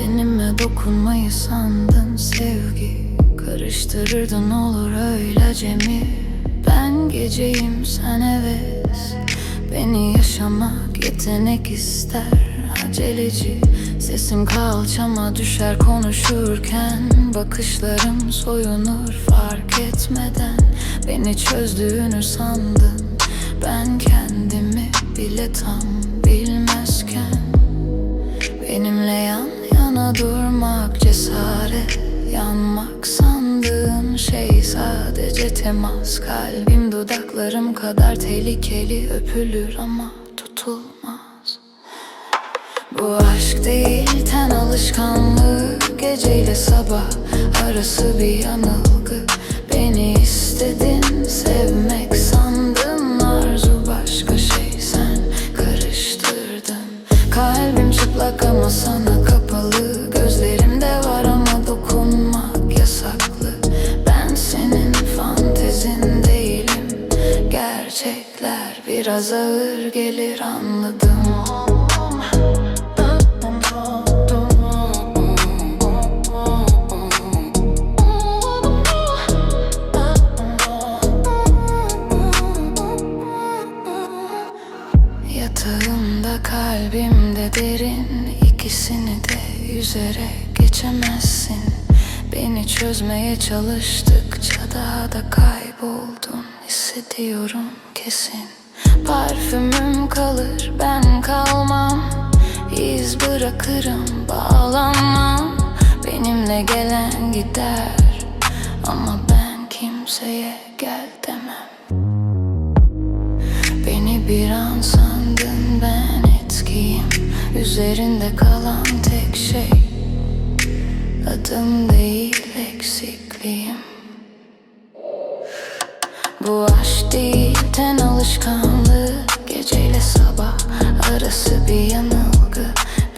Tenime dokunmayı sandın sevgi Karıştırırdın olur öylece mi Ben geceyim sen heves. Beni yaşamak yetenek ister. Aceleci Sesim kalçama düşer konuşurken. Bakışlarım soyunur fark etmeden. Beni çözdüğünü sandın. Ben kendimi bile tam bilmezken şey sadece temas. Kalbim dudaklarım kadar tehlikeli öpülür ama tutulmaz. Bu aşk değil ten alışkanlığı Geceyle sabah arası bir yanılgı. Beni istedin sevmek sandın. Arzu başka şey sen karıştırdın. Kalbim çıplak ama sana Gerçekler biraz ağır gelir anladım. Yatağımda kalbimde derin ikisini de yüzerek geçemezsin. Beni çözmeye çalıştıkça daha da kayboldun hissediyorum kesin. Parfümüm kalır ben kalmam. İz bırakırım bağlanmam. Benimle gelen gider Ama ben kimseye gel demem. Beni bir an sandın ben etkiyim. Üzerinde kalan tek şey Adım değil Ten alışkanlığı Geceyle sabah arası bir yanılgı.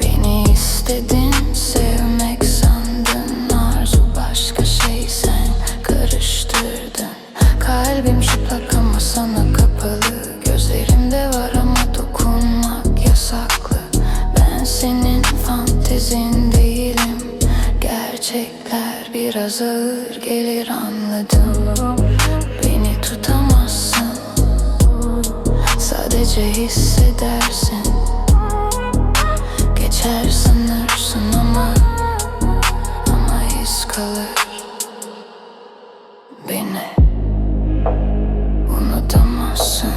Beni istedin sevmek sandın Arzu başka şey sen karıştırdın. Kalbim çıplak ama sana kapalı. Gözlerimde var ama dokunmak yasaklı. Ben senin fantezin değilim. Gerçekler biraz ağır gelir anladım Sadece hissedersin. Geçer sanırsın ama Ama iz kalır. Beni unutamazsın.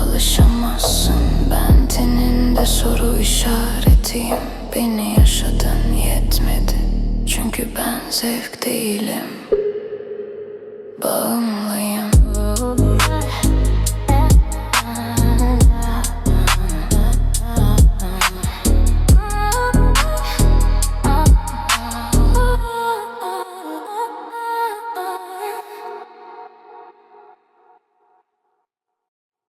Alışamazsın. Ben teninde soru işaretiyim. Beni yaşadın yetmedi. Çünkü ben zevk değilim. Bağımlı